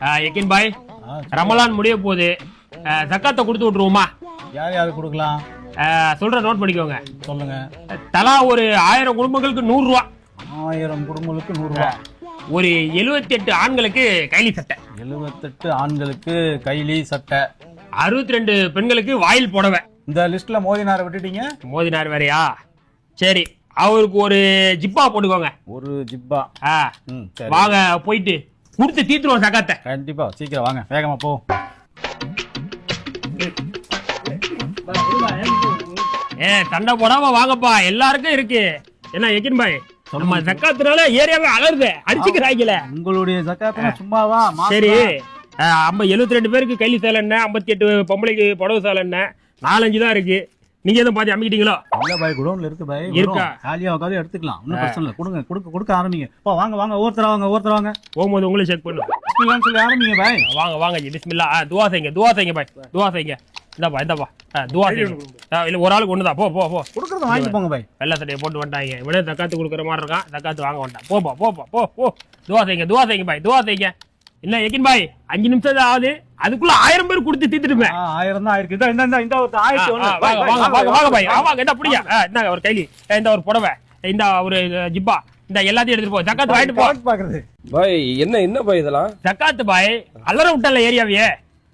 எக்கின் பாய். ரமலான் முடிய போகுது. ஜக்காத்தை கொடுத்து விட்டுருவோமா? யார் யாருக்கு கொடுக்கலாம்? சொல்ற நோட் பண்ணிக்கோங்க. சொல்லுங்க. தலா ஒரு ஆயிரம் குடும்பங்களுக்கு நூறு ரூபா ஆயிரம் குடும்பங்களுக்கு நூறுரூவா. ஒரு 78 ஆண்களுக்கு கைலி சட்டை. எழுபத்தெட்டு ஆண்களுக்கு கைலி சட்டை. அறுபத்தி ரெண்டு பெண்களுக்கு வாயில் புடவை. இந்த லிஸ்ட்ல மோதினாரை விட்டுட்டீங்க? மோதினார் வேறையா? சரி அவருக்கு ஒரு ஜிப்பா போட்டுக்கோங்க. ஒரு ஜிப்பா. ஆ, வாங்க போயிட்டு. கொடுத்து தீத்துருவோம் சக்காத்தை கண்டிப்பா சீக்கிரம் வாங்க. வேகமா போ. ஏ சண்டை போடாம வாங்கப்பா. எல்லாருக்கும் இருக்கு. என்ன எக்கின் பாய்? நம்ம ஜக்காத்துனால ஏரியாவே அலருது. அடிச்சுக்கிறாங்கல உங்களுடைய ஜக்காத்துல சும்மாவா? சரி. ஐம்ப எழுபத்தி ரெண்டு பேருக்கு கைலி சேலை என்ன ஐம்பத்தி எட்டு பொம்பளைக்கு புடவை சேலை என்ன நாலஞ்சு தான் இருக்கு. நீங்க எதுவும் பாத்தி அமைக்கிட்டீங்களோ? இல்ல பாய் குடோன்ல இருக்கு பாய். இருக்கா? காலியா உட்காந்து எடுத்துக்கலாம். ஒன்றும் பிரச்சனை இல்லை. கொடுங்க கொடுக்க கொடுக்க ஆரம்பிங்க. போ வாங்க வாங்க ஒவ்வொருத்தர வாங்க ஒவ்வொருத்தர வாங்க. போகும்போது உங்களும் செக் பண்ணு. பிஸ்மில்லான்னு சொல்லி ஆரம்பிங்க பாய். வாங்க வாங்க ஜி பிஸ்மில்லா. ஆ, துவா செய்யுங்க துவா செய்யுங்க பாய். துவா செய்யுங்க. இந்தாப்பா இந்தாப்பா. ஆ, துவா செய்யுங்க. ஆ, இல்ல ஒரு ஆளுக்கு ஒண்ணுதான். போ போ போ. கொடுக்கறத வாங்கி போங்க பாய். வெள்ளை சட்டையை போட்டு வந்துட்டாங்க. இவனே தக்காத்து கொடுக்குற மாதிரி இருக்கான். தக்காத்து வாங்க வேண்டாம். போப்பா போப்பா போ போ. துவா செய்யுங்க துவா செய்யுங்க பாய். துவா செய்யுங்க. இல்ல எக்கின் பாய் அஞ்சு நிமிஷம் தான் ஆகுது. அதுக்குள்ள ஆயிரம் பேர் கொடுத்து தீத்துட்டுமே ஆயிரம் தான் ஆயிருக்கு. இந்த இந்த இந்த ஒரு ஆயிரத்தி வாங்க வாங்க பாய். இந்தாங்க ஒரு கைலி. இந்த ஒரு புடவை. இந்த ஒரு ஜிப்பா. இந்த எல்லாத்தையும் எடுத்துட்டு போ. ஜக்காத்து வாங்கிட்டு போ. பாக்குறது. பாய் என்ன என்ன பாய் இதெல்லாம்? ஜக்காத்து பாய். அலற விட்டல ஏரியாவையே.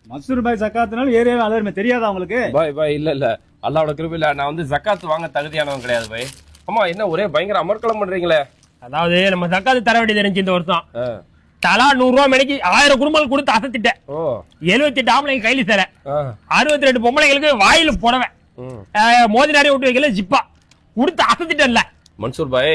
மசூர் பாய் ஜக்காத்துனால ஏரியாவே அலருமே தெரியாதா உங்களுக்கு? பாய் பாய் இல்ல இல்ல. அல்லாவோட கிருபையில நான் வந்து ஜக்காத் வாங்க தகுதியானவன் கிடையாது பாய். அம்மா என்ன ஒரே பயங்கர அமர்க்கலம் பண்றீங்களே? அதாவது நம்ம ஜக்காத்து தர வேண்டியது இருந்துச்சு இந்த வருஷம். தலா நூறு ரூபாய் மணிக்கு ஆயிரம் குடும்பங்கள் கொடுத்து அசத்திட்டேன். எழுபத்தி எட்டு ஆம்பளைங்க கையில சேர. ஆ, அறுபத்தி ரெண்டு பொம்பளைங்களுக்கு வாயில புடவை. ம். அஹ், மோதி நிறைய விட்டு வைக்கல ஜிப்பா. கொடுத்து அசத்திட்டேன்ல. மன்சூர் பாய்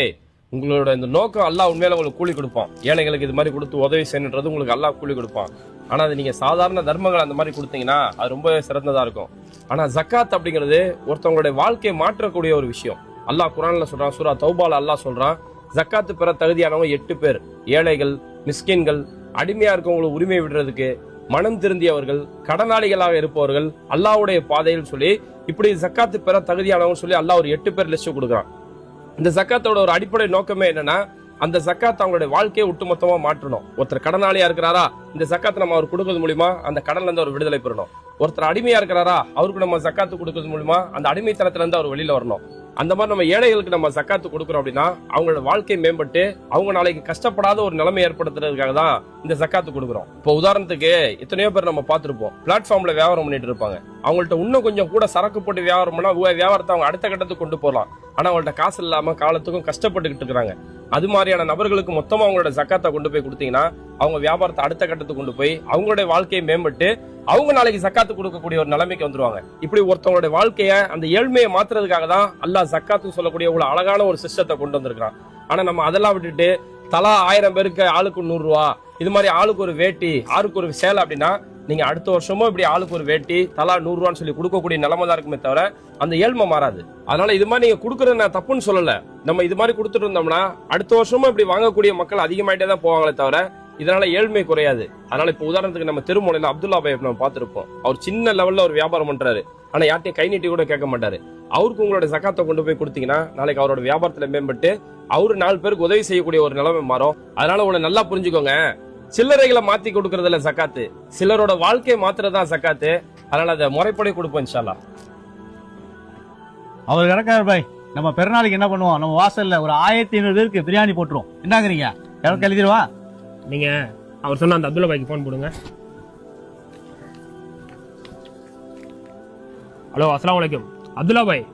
உங்களோட இந்த நோக்கம் அல்லாஹ் உண்மையில உங்களுக்கு கூலி கொடுப்பான். ஏழைகளுக்கு இது மாதிரி கொடுத்து உதவி செய்யணுன்றது உங்களுக்கு அல்லாஹ் கூலி கொடுப்பான். ஆனா அது நீங்க சாதாரண தர்மங்கள் அந்த மாதிரி கொடுத்தீங்கன்னா அது ரொம்ப சிறந்ததா இருக்கும். ஆனா ஜக்காத் அப்படிங்கிறது ஒருத்தவங்களுடைய வாழ்க்கையை மாற்றக்கூடிய ஒரு விஷயம். அல்லாஹ் குரான்ல சொல்றான் சூரா தௌபால அல்லாஹ் சொல்றான் ஜக்காத்து பெற தகுதியானவங்க எட்டு பேர். ஏழைகள் மிஸ்கின்கள் அடிமையா இருக்கவங்களுக்கு உரிமை விடுறதுக்கு மனம் திருந்தியவர்கள் கடனாளிகளாக இருப்பவர்கள் அல்லாவுடைய பாதையில் சொல்லி இப்படி ஜக்காத்து பெற தகுதியானவங்க சொல்லி அல்லாஹ் ஒரு எட்டு பேர் லிஸ்ட் கொடுக்குறான். இந்த ஜக்காத்தோட ஒரு அடிப்படை நோக்கமே என்னன்னா அந்த ஜக்காத் அவங்களுடைய வாழ்க்கையை ஒட்டுமொத்தமா மாற்றணும். ஒருத்தர் கடனாளியா இருக்கிறாரா இந்த ஜக்காத்தை நம்ம அவர் கொடுக்கறது மூலியமா அந்த கடன்ல இருந்து அவர் விடுதலை பெறணும். ஒருத்தர் அடிமையா இருக்கிறாரா அவருக்கு நம்ம ஜக்காத்து கொடுக்கறது மூலியமா அந்த அடிமைத்தனத்துல இருந்து அவர் வெளியில வரணும். அந்த மாதிரி நம்ம ஏழைகளுக்கு நம்ம சக்காத்து கொடுக்குறோம் அப்படின்னா அவங்களோட வாழ்க்கை மேம்பட்டு அவங்க நாளைக்கு கஷ்டப்படாத ஒரு நிலைமை ஏற்படுத்துறதுக்காக தான் இந்த சக்காத்து கொடுக்குறோம். இப்போ உதாரணத்துக்கு எத்தனையோ பேர் நம்ம பார்த்துருப்போம். பிளாட்ஃபார்ம்ல வியாபாரம் பண்ணிட்டு இருப்பாங்க. அவங்கள்ட்ட இன்னும் கொஞ்சம் கூட சரக்கு போட்டு வியாபாரம் பண்ணா வியாபாரத்தை அவங்க அடுத்த கட்டத்துக்கு கொண்டு போகலாம். ஆனா அவங்கள்ட்ட காசு இல்லாம காலத்துக்கும் கஷ்டப்பட்டுக்கிட்டு இருக்கிறாங்க. அது மாதிரியான நபர்களுக்கு மொத்தமாக அவங்களோட சக்காத்தை கொண்டு போய் கொடுத்தீங்கன்னா அவங்க வியாபாரத்தை அடுத்த கட்டத்துக்கு கொண்டு போய் அவங்களுடைய வாழ்க்கையை மேம்பட்டு அவங்க நாளைக்கு சக்காத்து கொடுக்கக்கூடிய ஒரு நிலைமைக்கு வந்துருவாங்க. இப்படி ஒருத்தவங்களுடைய வாழ்க்கையை அந்த ஏழ்மையை மாத்துறதுக்காக தான் அல்லாஹ் ஜக்காத்து சொல்லக்கூடிய ஒரு அழகான ஒரு சிஸ்டத்தை கொண்டு வந்திருக்கிறான். ஆனா நம்ம அதெல்லாம் விட்டுட்டு தலா ஆயிரம் பேருக்கு ஆளுக்கு நூறுரூவா இது மாதிரி ஆளுக்கு ஒரு வேட்டி ஆளுக்கு ஒரு சேலை அப்படின்னா நீங்க அடுத்த வருஷமும் இப்படி ஆளுக்கு ஒரு வேட்டி தலா நூறுரூவான்னு சொல்லி கொடுக்கக்கூடிய நிலைமை தான் இருக்குமே தவிர அந்த ஏழ்மை மாறாது. அதனால இது மாதிரி நீங்க கொடுக்குறது நான் தப்புன்னு சொல்லல. நம்ம இது மாதிரி கொடுத்துட்டு இருந்தோம்னா அடுத்த வருஷமும் இப்படி வாங்கக்கூடிய மக்கள் அதிகமாயிட்டே தான் போவாங்களே தவிர இதனால ஏழ்மை குறையாது. அதனால இப்ப உதாரணத்துக்கு நம்ம திருமலையில அப்துல்லா பாய் நம்ம பார்த்திருப்போம். அவர் சின்ன லெவல்ல ஒரு வியாபாரம் பண்றாரு. ஆனா யார்ட்டையும் கை நீட்டி கூட கேட்க மாட்டாரு. அவருக்கு உங்களோட சக்காத்தை கொண்டு போய் கொடுத்தீங்கன்னா நாளைக்கு அவரோட வியாபாரத்துல மேம்பட்டு அவரு நாலு பேருக்கு உதவி செய்யக்கூடிய ஒரு நிலைமை மாறும். அதனால உங்களை நல்லா புரிஞ்சுக்கோங்க. சில்லறைகளை மாத்தி கொடுக்கறதுல சக்காத்து. சிலரோட வாழ்க்கையை மாத்துறதுதான் சக்காத்து. அதனால அதை முறைப்படி கொடுப்போம் இன்ஷால்லா அவர் இறக்காரு பாய். நம்ம பெருநாளைக்கு என்ன பண்ணுவோம்? நம்ம வாசல்ல ஒரு ஆயிரத்தி ஐநூறு பேருக்கு பிரியாணி போட்டுரும் என்னங்கிறீங்க? இறக்க எழுதிடுவா நீங்க அவர் சொன்ன அந்த அப்துல்லா பாய்க்கு ஃபோன் போடுங்க. ஹலோ அஸ்ஸலாமு அலைக்கும். அப்துல்லா பாய்.